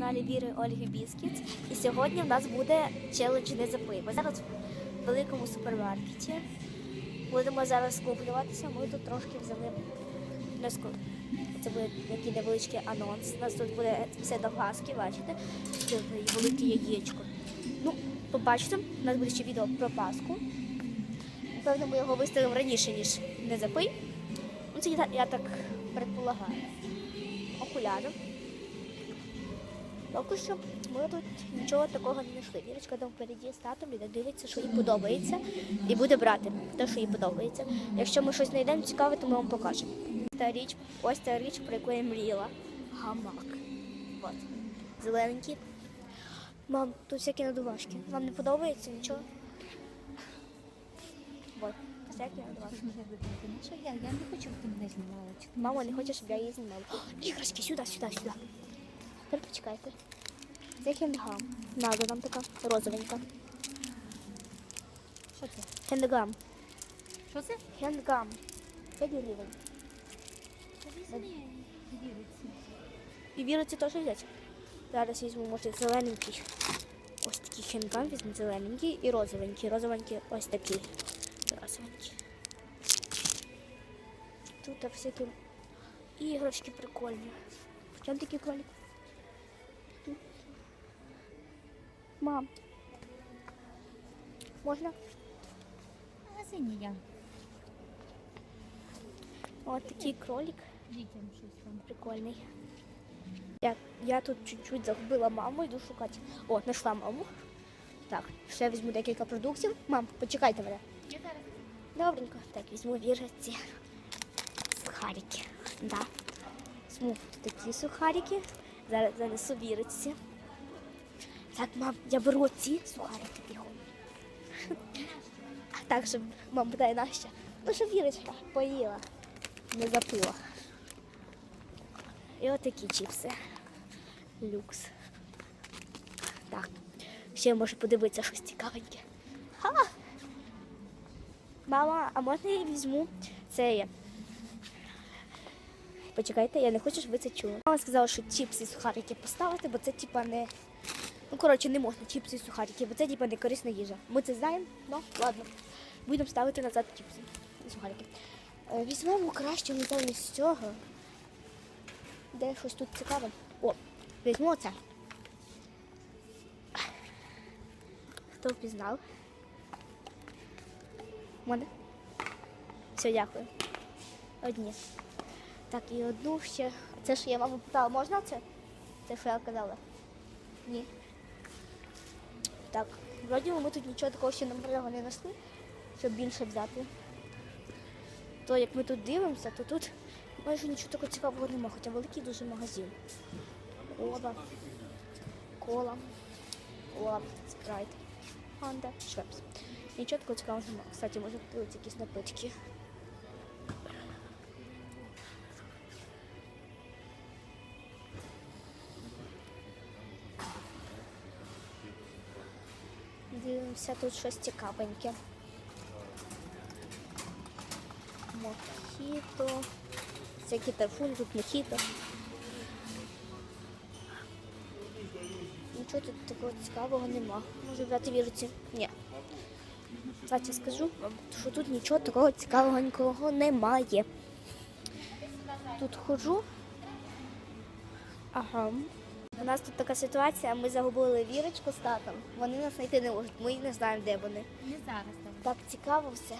каналі Віри Ольги Біскіт. І сьогодні в нас буде челендж не запий. Ми зараз в великому супермаркеті. Будемо зараз скуплюватися. Ми тут трошки взяли. Це буде такий невеличкий анонс. У нас тут буде все до глазки, бачите? Таке велике яєчко. Ну, побачите, у нас буде ще відео про Пасху. Напевно, ми його виставимо раніше, ніж не запий. Ну, це я так предполагаю. Окуляри. Поки що ми тут нічого такого не знайшли. Вірочка там впереді з татом і дивиться, що їй подобається, і буде брати те, що їй подобається. Якщо ми щось знайдемо цікаве, то ми вам покажемо. Та річ, ось та річ, про яку я мріяла. Гамак. От. Зелененький. Мам, тут всякі надувашки. Вам не подобається нічого? От. Всякі надувашки. Я, я не хочу, щоб ти мене знімала. Мама не хоче, щоб я її знімала. О, іграшки, сюди, сюди, сюди. Тепер почекайте. Це хендгам. Надо нам така розовенька. Що це? Хендгам. Що це? Хендгам. 5 гривень. І віруці теж взяти. Зараз візьму, може, зелененький. Ось такий хендгам візьму зелененький і розовенький. Розовенький ось такий. Розовенький. Тут всякі іграшки прикольні. В чому такий кролик? Мам. Можна? В магазині я. Ось такий кролик. Дітям щось там. Прикольний. Я, я тут чуть-чуть загубила маму, йду шукати. О, знайшла маму. Так, ще візьму декілька продуктів. Мам, почекайте мене. Я зараз. Добренько. Так, візьму віжаці. Сухарики. Да. Візьму такі сухарики. Зараз занесу вірочці. Так, мам, я беру ці сухарики бігом. Так, щоб мам питає Настя. Ну, щоб вірочка поїла. Не запила. І отакі чіпси. Люкс. Так. Ще може подивитися щось цікавеньке. Ха! Мама, а можна я візьму це? Почекайте, я не хочу, щоб ви це чули. Мама сказала, що чіпси і сухарики поставити, бо це типа не. Ну, коротше, не можна чіпси і сухарики, бо це типа не корисна їжа. Ми це знаємо, ну ладно. Будемо ставити назад чіпси і сухарики. Е, Візьмемо краще не замість цього. Де щось тут цікаве? О, візьму оце. Хто впізнав? Мене? Все, дякую. Одні. Так, і одну ще. Це що я маму питала, можна це? Це що я казала? Ні. Вроді ми тут нічого такого ще нового не несли, щоб більше взяти. То як ми тут дивимося, то тут майже нічого такого цікавого немає, хоча великий дуже магазин. Кола, кола, кола, спрайт, Honda, Швепс. Нічого такого цікавого немає. Кстати, може купити якісь напитки. Дивимося, тут щось цікавеньке. Мохіто. Всякі тарфуни, тут мохіто. Нічого тут такого цікавого нема. Може брати віруці? Ні. Давайте скажу вам, що тут нічого такого цікавого нікого немає. Тут ходжу. Ага. У нас тут така ситуація, ми загубили вірочку з татом. Вони нас знайти не можуть, ми не знаємо, де вони. Не зараз там. Так цікаво все.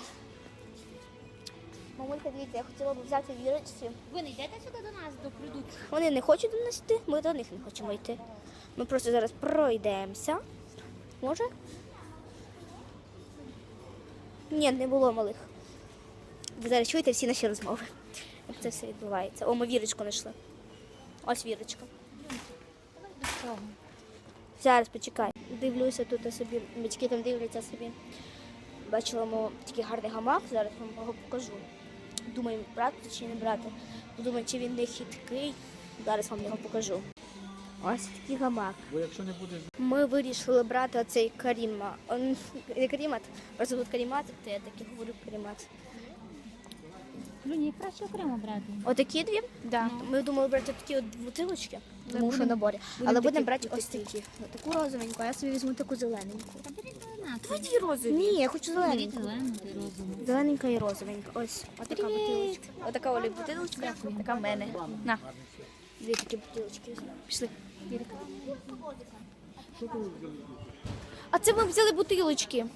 Мамулька, дивіться, я хотіла б взяти вірочці. Ви не йдете сюди до нас до продуктів? Вони не хочуть до нас йти, ми до них не хочемо йти. Ми просто зараз пройдемося. Може? Ні, не було малих. Ви зараз чуєте всі наші розмови. Як це все відбувається. О, ми вірочку знайшли. Ось вірочка. Зараз почекай. Дивлюся тут собі, батьки там дивляться собі. Бачила ми такий гарний гамак, зараз вам його покажу. Думаю, брати чи не брати. Думаю, чи він не хиткий. Зараз вам його покажу. Ось такий гамак. Бо якщо не буде Ми вирішили брати оцей каріма. Он, не карімат, просто тут карімат, то я так і говорю карімат. Ну ні, краще окремо брати. Отакі дві? Да. Ми думали брати такі от бутилочки. Тому що наборі. Але будемо брати ось такі. Таку розовеньку, а я собі візьму таку зелененьку. Зелену. Розові. Ні, я хочу зелененьку. зелену. Зелененька і розовенька. Ось, отака бутилочка. Отака Олі бутилочка, така в мене. На. Дві такі бутилочки. Пішли. А це ми взяли бутилочки.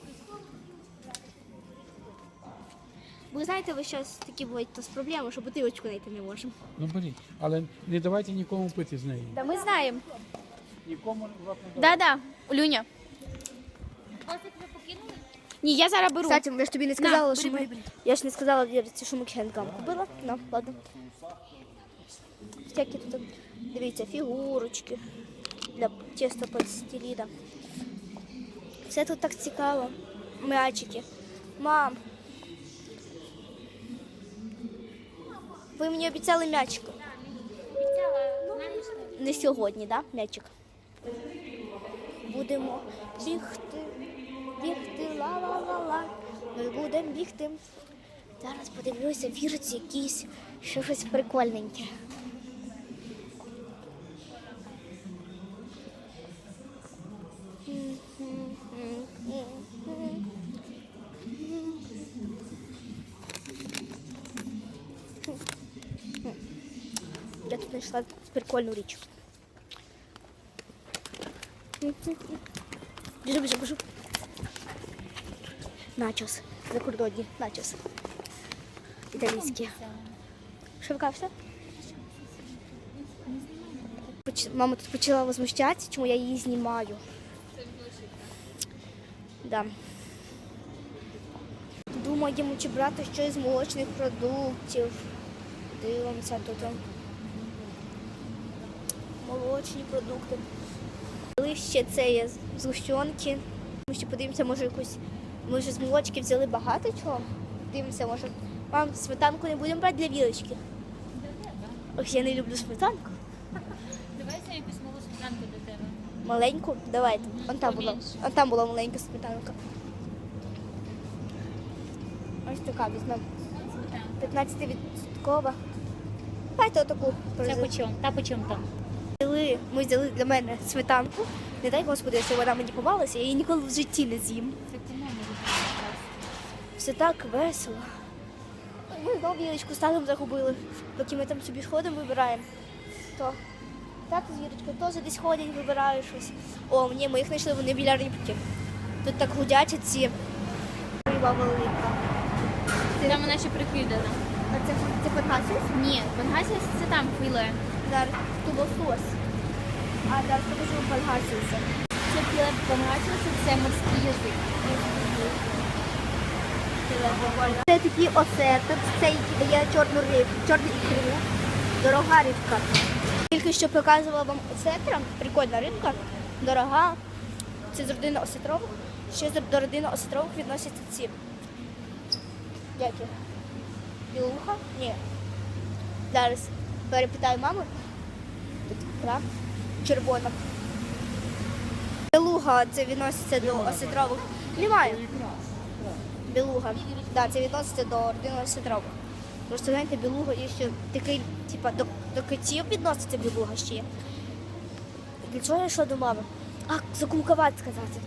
Ви знаєте, ви зараз такі бувають то з проблеми, що бутилочку знайти не можемо. Ну беріть, але не давайте нікому пити з неї. Да ми знаємо. Нікому не Да-да, Люня. Ні, я зараз беру. Кстати, я ж тобі не сказала, На, що ми... Я ж не сказала Вірці, що ми кхенкам купила. Ну, ладно. Всякі тут, дивіться, фігурочки для тіста пластиліна. Все тут так цікаво. М'ячики. Мам. Ви мені обіцяли м'ячик. Не сьогодні, да, м'ячик? Будемо бігти, бігти, ла-ла-ла-ла. Ми будемо бігти. Зараз подивлюся, віриться якийсь що щось прикольненьке. Прикольну річ. Біжу, біжу, біжу. Начос. Закордонні. Начос. Італійські. Що ви Мама тут почала возмущатися, чому я її знімаю. Да. Думаємо, чи брати щось з молочних продуктів. Дивимося тут. Молочні продукти. Взяли ще це є згущенки. Ми ще подивимося, може якусь. Ми вже з молочки взяли багато чого. Дивимося, може. Мам, сметанку не будемо брати для вілочки. Ох, я не люблю сметанку. Давай я якусь малу сметанку до тебе. Маленьку? Давайте. Он там була. Он там була маленька сметанка. Ось така візьмемо. 15 відсоткова. Давайте отаку. Це по чому? Та по чому там? Ми взяли для мене сметанку. Не дай Господи, що вона мені попалася, я її ніколи в житті не з'їм. Ти. Все так весело. Ми знову вірочку ставимо загубили. Поки ми там собі сходимо, вибираємо. То так з вірочкою теж десь ходять, вибирають щось. О, ні, ми їх знайшли, вони біля рибки. Тут так гудять ці риба велика. Там вона ще прикидана. А це, це пангасіс? Ні, пангасіс це там філе. Зараз тут лосось. А зараз покажу пангасіса. Це філе пангасіс, це морський язик. Це такий осетр, це дає чорну рибу, чорну ікру. Дорога рибка. Тільки що показувала вам осетра, прикольна рибка, дорога. Це з родини осетрових. Ще до родини осетрових відносяться ці. Які? Білуха? Ні. Зараз перепитаю маму. Тут ікра. Червона. Білуга це відноситься до осетрових. Немає. Білуга. Да, це відноситься до родини осетрових. Просто знаєте, білуга є ще такий, типа, до, до котів відноситься білуга ще є. Для чого я йшла до мами? А, за кумкават сказати.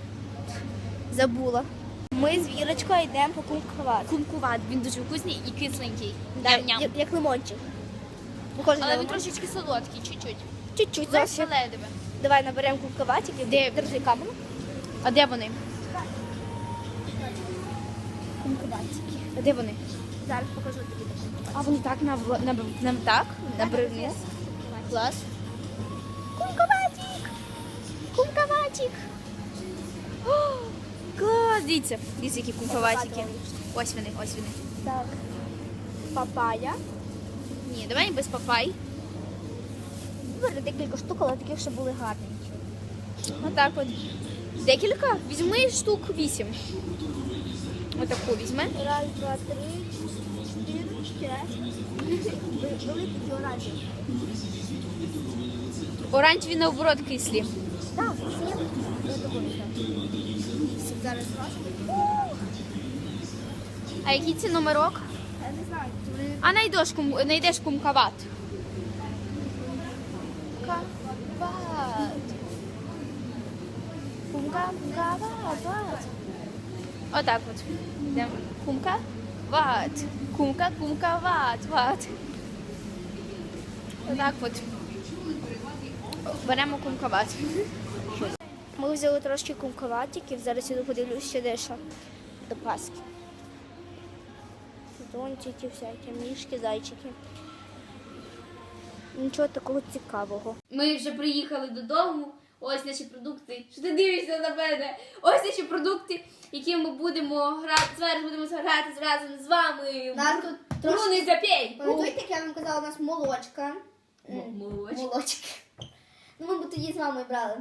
Забула. Ми з Вірочкою йдемо по кумкават. Кумкуват, він дуже вкусний і кисленький. Да, Ням-ням. як, як лимончик. Похоже на Але він лимон. трошечки солодкий, чуть-чуть. Чуть-чуть зовсім. Давай наберемо кумкаватиків. Де? Держи камеру. А де вони? Кумкаватики. А де вони? Зараз покажу тобі. А вони так на, на, на, так? Набрали вниз. Клас. Кумкаватик! Кумкаватик! Клас, дивіться. Дивіться, які кумфаватики. Ось вони, ось вони. Так. Папая. Ні, давай без папай. Вибрали декілька штук, але таких, що були гарненькі. Отак от. Декілька? Візьми штук вісім. Отаку візьми. Раз, два, три, чотири, п'ять. Великі оранжеві. Оранжеві наоборот кислі. Так, сім. Я думаю, так. Вісім зараз. А який це номерок? Я не знаю, А найдеш кум, найдеш кумкават. Кумка, кумка, ват. Отак от. Йдемо. Кумка, ват. Кумка, кумка, ват, ват. Отак от. Беремо кумка-ват. Ми взяли трошки кумковатиків, зараз я подивлюсь ще дещо до Пасхи. Дончики всякі, мішки, зайчики. Нічого такого цікавого. Ми вже приїхали додому. Ось наші продукти. Що ти дивишся на мене? Ось наші продукти, які ми будемо грати. Зараз будемо грати разом з вами. Нас тут Ну, не запій! Пам'ятаєте, як я вам казала, у нас молочка. Молодь. Молочки. Ну, ми б тоді з мамою брали.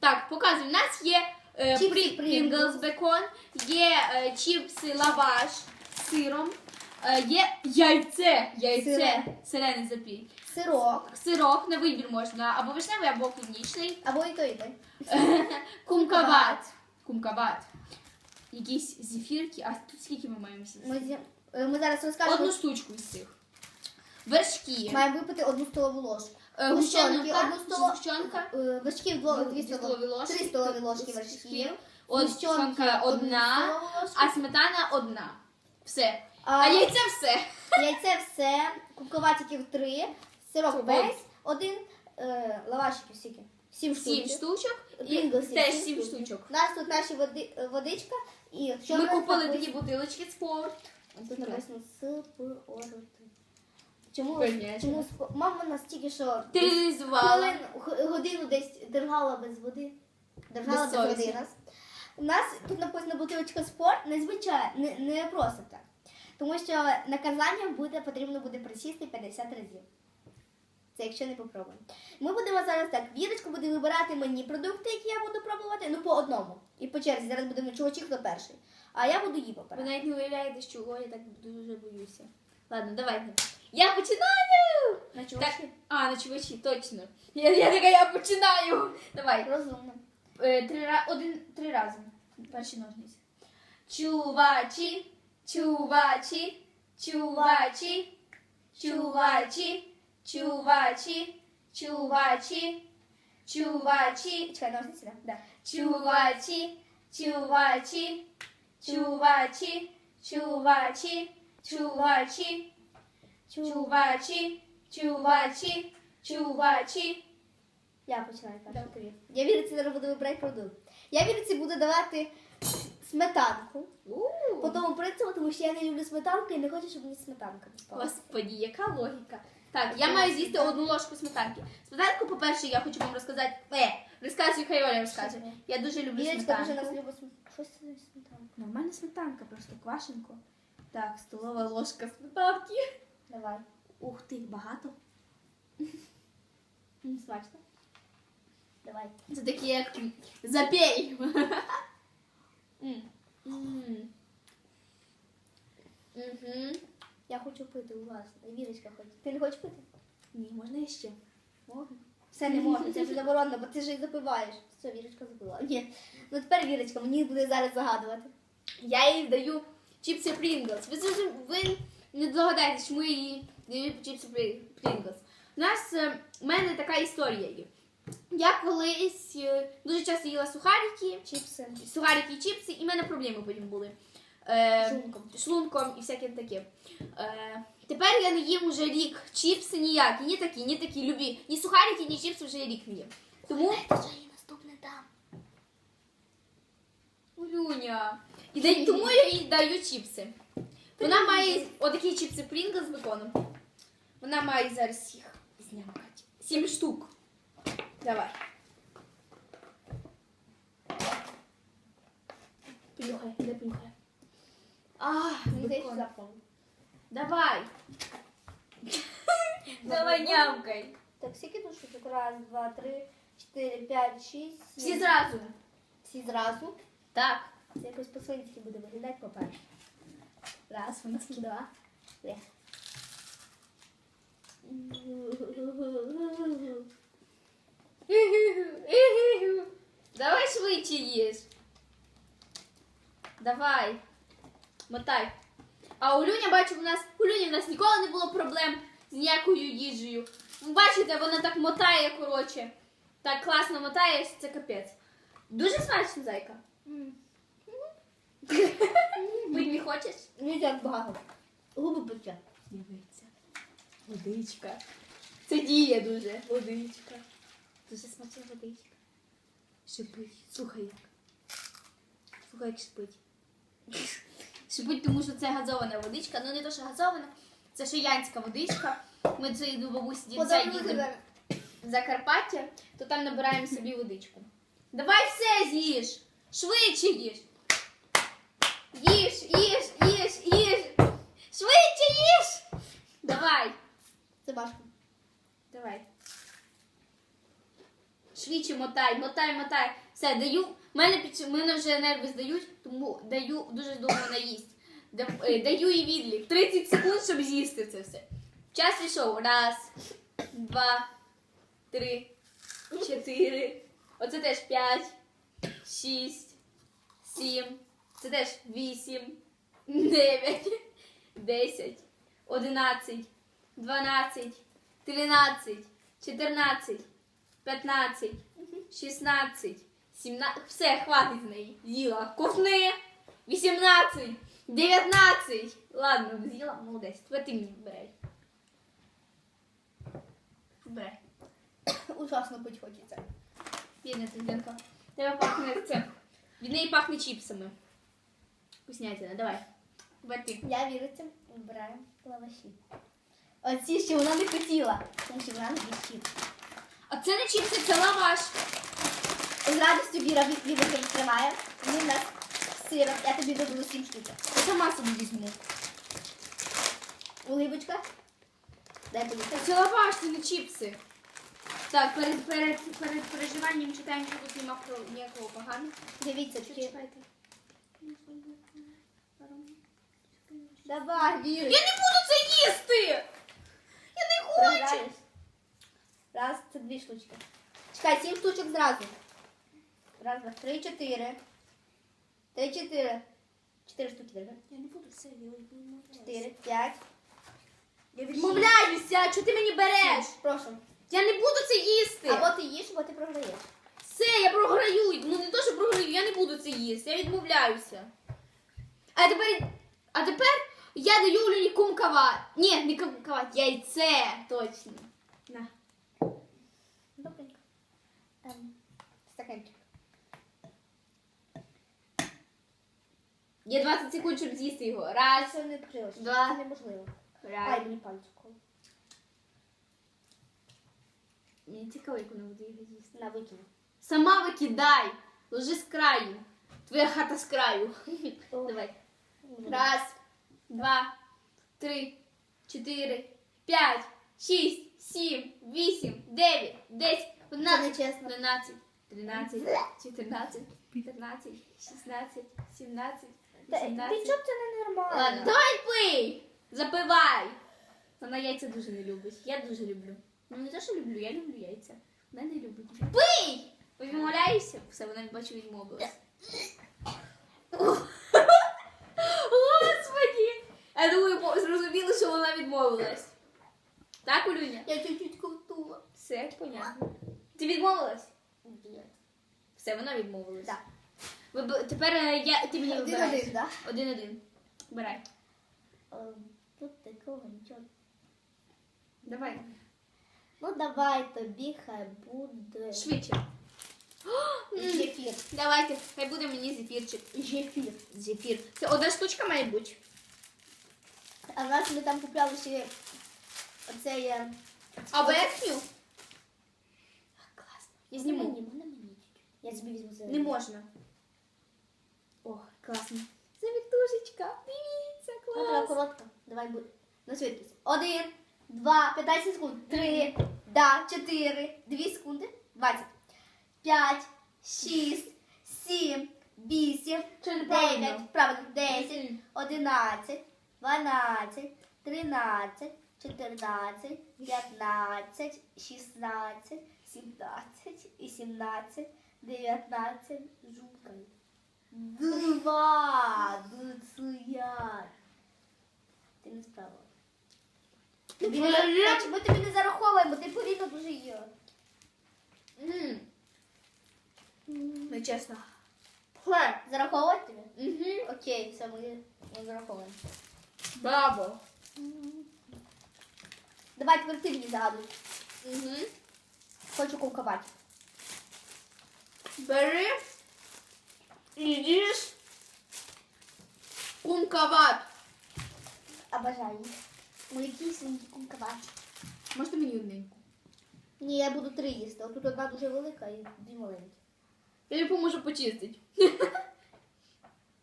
Так, показуємо. У нас є е, Чіпси прі- Pringles. Pringles бекон, є е, чіпси лаваш з сиром, е, є яйце, яйце, Сире. запій. Сирок. Сирок на вибір можна або вишневий, або клубнічний. Або і то, і. Кумкават. Кумкават. Якісь зефірки. А тут скільки ми маємо всі? Ми, зі- е, ми зараз розкажемо. Одну штучку з цих. Вершки. Маємо випити одну столову ложку. Е, Гущонки, Гущонка. одну столову Гущонка. Е, Вершків дві, столові ложки. Три столові ложки вершків. Гущонка одна, столову ложку. а сметана одна. Все. А, А яйце все. Яйце все, куковатиків три, сирок Ось. весь, один, е, лавашиків скільки? Сім Сім штучок. І теж сім штучок. У нас тут наші води, е, водичка і що Ми в нас купили так такі бутилочки спорт. ось- Тут написано СПОРТ. Чому, Понятно. чому спо- мама нас тільки що Стерилізувала. хвилин, г- годину десь держала без води. Держала Без без, води нас. У нас тут написано бутилочка спорт, незвичайно, не, не просто так. Тому що наказання буде, потрібно буде присісти 50 разів. Це якщо не попробуємо. Ми будемо зараз так. Вірочка буде вибирати мені продукти, які я буду пробувати, ну по одному. І по черзі. Зараз будемо чувачі, хто перший. А я буду її Ви навіть не уявляєте, що я так дуже боюся. Ладно, давайте. Я починаю! На Так, чувачі? а, на чувачі, точно. Я, я така, я починаю. Давай. Розумно. Е, три, ra- один, три рази. Перші ножниці. Чувачі, чувачі, чувачі, чувачі, чувачі, чувачі, чувачі, Чекай, ножниці, так? Да. чувачі, чувачі, чувачі, чувачі, чувачі, чувачі, чувачі, чувачі. Я починаю перший. Я віриці зараз буду вибирати продукт. Я віриці буду давати сметанку. По тому принципу, тому що я не люблю сметанку і не хочу, щоб мені сметанка попала. Господі, яка логіка. Так, я маю з'їсти одну ложку сметанки. Сметанку, по-перше, я хочу вам розказати. Е, розказуй, хай Оля розкаже. Я дуже люблю Вірочка дуже нас сметанку. любить сметанку. Щось це за сметанка. Нормальна сметанка, просто квашенко. Так, столова ложка сметанки. Давай. Ух ти, багато. М, Смачно. Давай. Це такі як. М. М. Я хочу пити у вас. Вірочка хоче. Ти не хочеш пити? Ні, можна я ще. Можна. Все не можна, це вже заборонено, бо ти ж і запиваєш. Все, Вірочка запила. Ні. Ну тепер Вірочка, мені буде зараз загадувати. Я їй даю чіпси Pringles. Ви, зрозум- ви не догадаєтесь, чому я їй даю чіпси Pringles. У нас е, у мене така історія є. Я колись е, дуже часто їла сухарики, Чіпси. сухарики і чіпси, і в мене проблеми потім були. Е, Шлунком. шлунком і всяке таке. Е, тепер я не їм уже рік чіпси ніякі, ні такі, ні такі любі. Ні сухарики, ні чіпси вже рік не їм. Тому вже їй наступне дам. Улюня. І да- тому я їй даю чіпси. Вона має отакі чіпси Pringles з беконом. Вона має зараз їх знямкати. Сім штук. Давай. Плюхай, де плюхай. А, Мені здається, бекон. запах. Давай. Давай нямкай. Так, скільки тут штучок? Раз, два, три, чотири, п'ять, шість, сім. Всі зразу. Всі зразу. Так. Це якось по-свинськи буде виглядати, по-перше. Раз, два, три. Давай швидше їж. Давай. Мотай. А у Люня, бачу, в нас у Люні в нас ніколи не було проблем з ніякою їжею. Ви Бачите, вона так мотає, коротше. Так класно мотає, що це капець. Дуже смачно, зайка. Будь не хочеш? Не так багато. Губи пече. Дивіться. Водичка. Це діє дуже. Водичка. Дуже смачна водичка. Шипить. Слухай як. Слухай, як шипить. Шипить, тому що це газована водичка. Ну не то, що газована, це шиянська водичка. Ми це до бабусі дідця їдемо в Закарпаття, то там набираємо собі водичку. Давай все з'їж! Швидше їж! Їж, їж, їж, їж! Швидше їж! Давай! Це важко. Давай. Швидше мотай, мотай, мотай. Все, даю. Мене під мене вже нерви здають, тому даю дуже довго наїсть. Е, Даю їй відлік. 30 секунд, щоб з'їсти це все. Час пішов. Раз, два, три, чотири. Оце теж п'ять, шість, сім. Це теж вісім, дев'ять, десять, одинадцять, дванадцять, тринадцять, чотирнадцять, п'ятнадцять, шістнадцять, сімнадцять. Все, хватить з неї. З'їла. Ковтни. Вісімнадцять, дев'ятнадцять. Ладно, з'їла, молодець. Тепер ти мені береш. Бере. Ужасно пить хочеться. Бідна Тенденко. Тебе пахне це. Від неї пахне чіпсами. Вкуснятина, давай. Тепер ти. Я віриться, вибираю лаваші. Оці ще вона не хотіла, тому що вона не їсть. А це не чіпси, це лаваш. З радістю Віра Віра відкриває. Він нас з сиром. Я тобі додаю сім штук. Я сама собі візьму. Улибочка. Дай тобі. Це лаваш, не чіпси. Так, перед, перед, перед переживанням читаємо, що тут нема про ніякого поганого. Дивіться, такі. Давай, Я не буду це їсти! Я не хочу! Раз, це дві штучки. Чекай, сім штучок зразу. Раз, два, три, чотири. Три, чотири. Чотири штуки держи. Я не буду все, я відмовляюся. Чотири, п'ять. Я відмовляюся, що ти мені береш? Сім. Прошу. Я не буду це їсти. Або ти їш, або ти програєш. Все, я програю. Ну не то, що програю, я не буду це їсти, я відмовляюся. А тепер, а тепер я даю Олені кумкават. Ні, не кумкават, яйце. Точно. На. Добренько. Ем, стаканчик. Є 20 секунд, щоб з'їсти його. Раз. Це не покрилося. Два. Це неможливо. Ай, Раз. мені пальчиком. Мені цікаво, як вона буде його з'їсти. На викину. Сама викидай. Ложи з краю. Твоя хата з краю. Давай. Раз, два, три, чотири, п'ять, шість, сім, вісім, дев'ять, десять, одинадцять, нечесно. тринадцять, тринадцять, чотирнадцять, п'ятнадцять, шістнадцять, сімнадцять, Ти чого це не нормально? Ладно, давай пий! Запивай! Вона яйця дуже не любить. Я дуже люблю. Ну не те, що люблю, я люблю яйця. Вона не любить. Пий! Ви відмовляєшся? Все, вона бачу відмовилась. Господи! Я думаю, зрозуміло, що вона відмовилась. Так, Олюня? Я чуть-чуть ковтула. Все, понятно. Ти відмовилась? Ні. Все, вона відмовилась. Так. Виб- Тепер е, я, ти мені вибираєш. один, да? Один-один. Вибирай. Ем, Тут такого нічого. Давай. Ну давай тобі хай буде. Швидше. Зефір. Давайте, хай буде мені зефірчик. Зефір. Зефір. Це одна штучка має бути. А в нас ми там купляли ще оцей... е, А верхню? Класно. Я зніму. мені, можна мені? Я собі візьму Не можна. О, класно. Завітушечка. Дивіться, Ну, давай клас. коротко. Давай буде. На швидкість. Один, два, 15 секунд. Три, да, чотири, дві секунди. Двадцять. П'ять, шість, сім, вісім, дев'ять, правильно, десять, одинадцять, дванадцять, тринадцять, чотирнадцять, п'ятнадцять, шістнадцять, сімнадцять, вісімнадцять, дев'ятнадцять, жуткаю. Два, дуцуяр. Ти не справила. Тобі не, Значить, ми тобі не зараховуємо, ти повільно дуже їла. М. чесно. Фе. Зараховувати тобі? Угу. Окей, все, ми, ми зараховуємо. Браво. Давай тепер ти мені загадуй. Угу. Хочу кулкувати. Бери їж кумковат. Обожаю. Мої кисленькі кулкувати. Можете мені одненьку? Ні, я буду три їсти. Отут одна дуже велика і дві маленькі. Я допоможу почистити.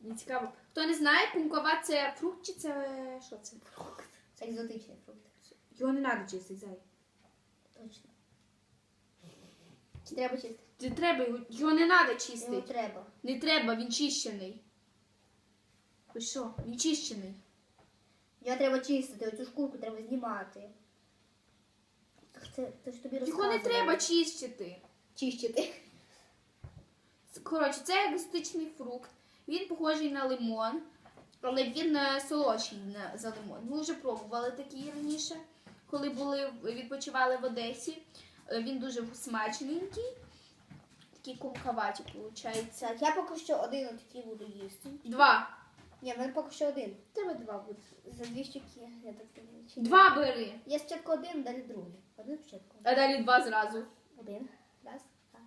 Мені цікаво. Хто не знає, кумковат це фрукт чи це що це? Це екзотичний фрукт. Його не треба чистити, зай. Точно. Чи треба чистити? Це треба, його, його не треба чистити. треба. Не треба, він чищений. Ви що? Він чищений. Його треба чистити, оцю шкурку треба знімати. Так Це, це ж тобі Його не розказували. треба чистити. чищити. Коротше, це екзотичний фрукт. Він похожий на лимон, але він е, солодший на- за лимон. Ми вже пробували такий раніше, коли були, відпочивали в Одесі. Е, Він дуже смачненький. Такий кумковаті, виходить. Так, я поки що один отакий буду їсти. Два. Ні, в мене поки що один. Тебе два буде. За дві щуки, я так думаю. Чи ні? Два бери. Я спочатку один, далі другий. Один спочатку. А далі два зразу. Один. Раз. Так.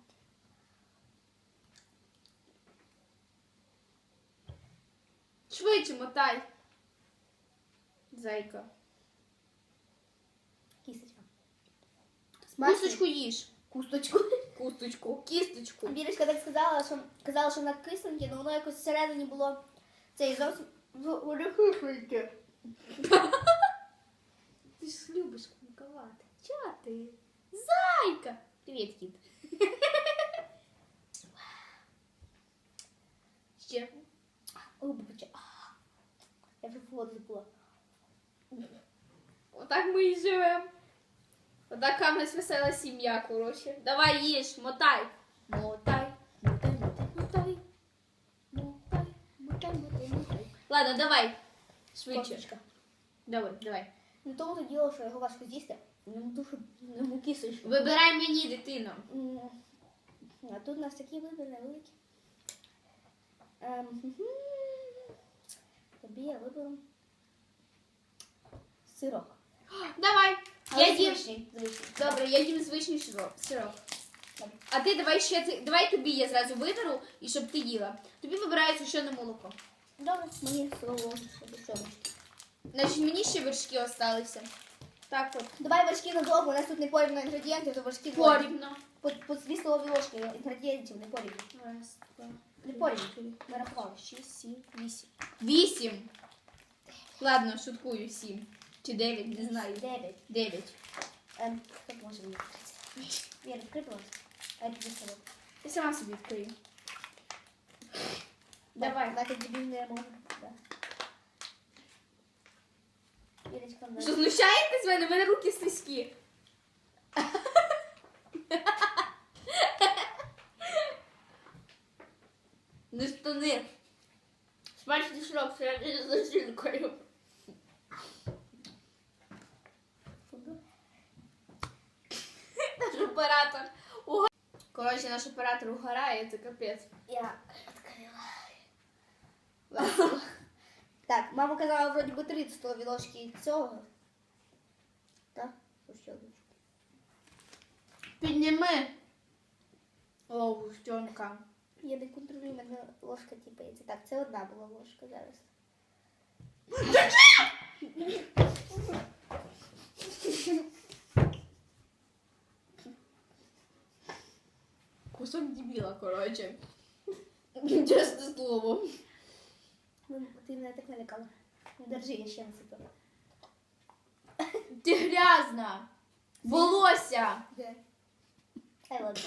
Швидше мотай. Зайка. Кісточка. Кусточку їж. Кусточку. Кусточку. Кісточку. Бірочка так сказала, що казала, що вона кисленьке, але воно якось всередині було цей зовсім воно кисленьке. Ти ж любиш кумковати. Чого ти? Зайка! Привіт, кіт. Ще. Ой, бабача. Я вже воду забула. Отак ми і живемо. Отака в нас весела сім'я, коротше. Давай їж, мотай. Мотай, мотай, мотай, мотай. Мотай, мотай, мотай, мотай. Ладно, давай. Швидше. Косточка. Давай, давай. Не тому то діло, що його важко з'їсти. Не тому, що йому кисочку. Вибирай мені, дитино. М, А тут у нас такі вибір невеликі. Ем, хм-хм. Тобі я виберу сирок. Давай. Я їм. звичний, звичний. Добре, я їм звичний сироп. сироп. А ти давай ще ти- давай тобі я зразу виберу і щоб ти їла. Тобі вибираю сушене молоко. Добре, мені слово. Значить, мені ще вершки осталися. Так от. Давай вершки на добу, у нас тут не порівняно інгредієнти, то вершки. Порівно. По, по дві столові ложки інгредієнтів не порівняно. Раз, два, Не порівняно. Ми шість, сім, вісім. Вісім. Ладно, шуткую, сім. Чи дев'ять, не знаю. Дев'ять. Дев'ять. Ем, хто може мені відкрити? Віра, відкрий, будь ласка. А я тобі. Я сама собі відкрию. Давай. Давай, не можна. Да. Вірочка, Що знущаєтесь з мене? У мене руки слизькі. Не штани. Смачний шрок всередині з начинкою. Наш оператор. уга- Коротше, наш оператор угорає, це капець. Я відкрила. Так, мама казала, вроді би 3 столові ложки цього. Так, ще одну. Підніми. О, Тьомка. Я не контролюю, в мене ложка тіпається. Так, це одна була ложка зараз. Кусок дебіла, коротше. Чесне слово. Ну, ти мене так налякала. Держи, я ще насипала. Ти грязна. Волосся. Де? Ай, ладно.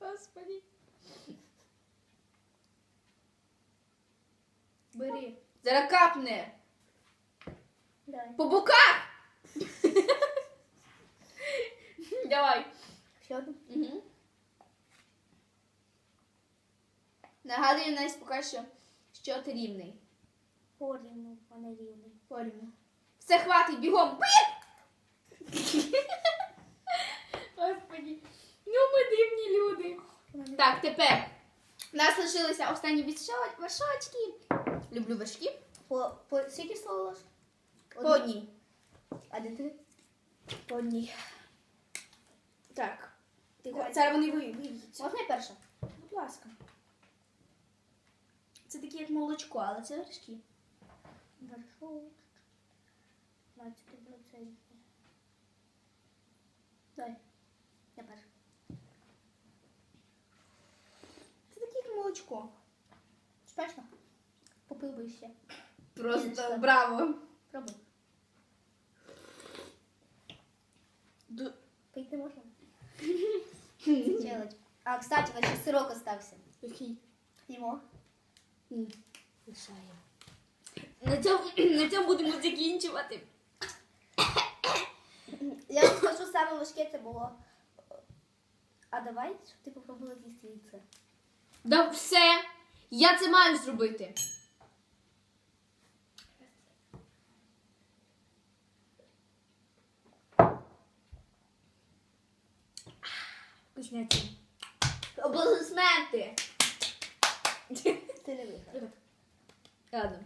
Господи. Бери. Зараз капне. Давай. По боках. Давай. Одну. Угу. Нагадую нас поки що, що ти рівний. Порівну, а не рівну. Порівну. Все, хватить, бігом. Господи. Ну ми дивні люди. Так, тепер. У нас лишилися останні вершо- вершочки. Люблю вершки. По, по скільки слово ложок? По одній. А де ти? По одній. Так. Зараз вони ви- вийдуть. Можна я перша? Будь ласка. Це таке як молочко, але це вершки. Вершок. 20%. Дай. Я перша. Це таке як молочко. Смачно? Попробуй ще. Просто браво. Пробуй. Ду- Пити можна? Це челендж. А, кстати, на ще сирок остався. Який? Їмо. Ні. На цьому, на цьому будемо закінчувати. Я вам скажу, саме важке це було. А давай, щоб ти попробувала з'їсти яйце. Да все. Я це маю зробити. Вкусняться. Аплодисменти. Ти не виграв. Ладно.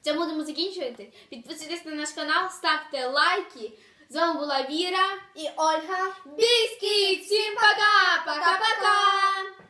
Це будемо закінчувати. Підписуйтесь на наш канал, ставте лайки. З вами була Віра. І Ольга. Біскіт! Всім пока! Пока-пока!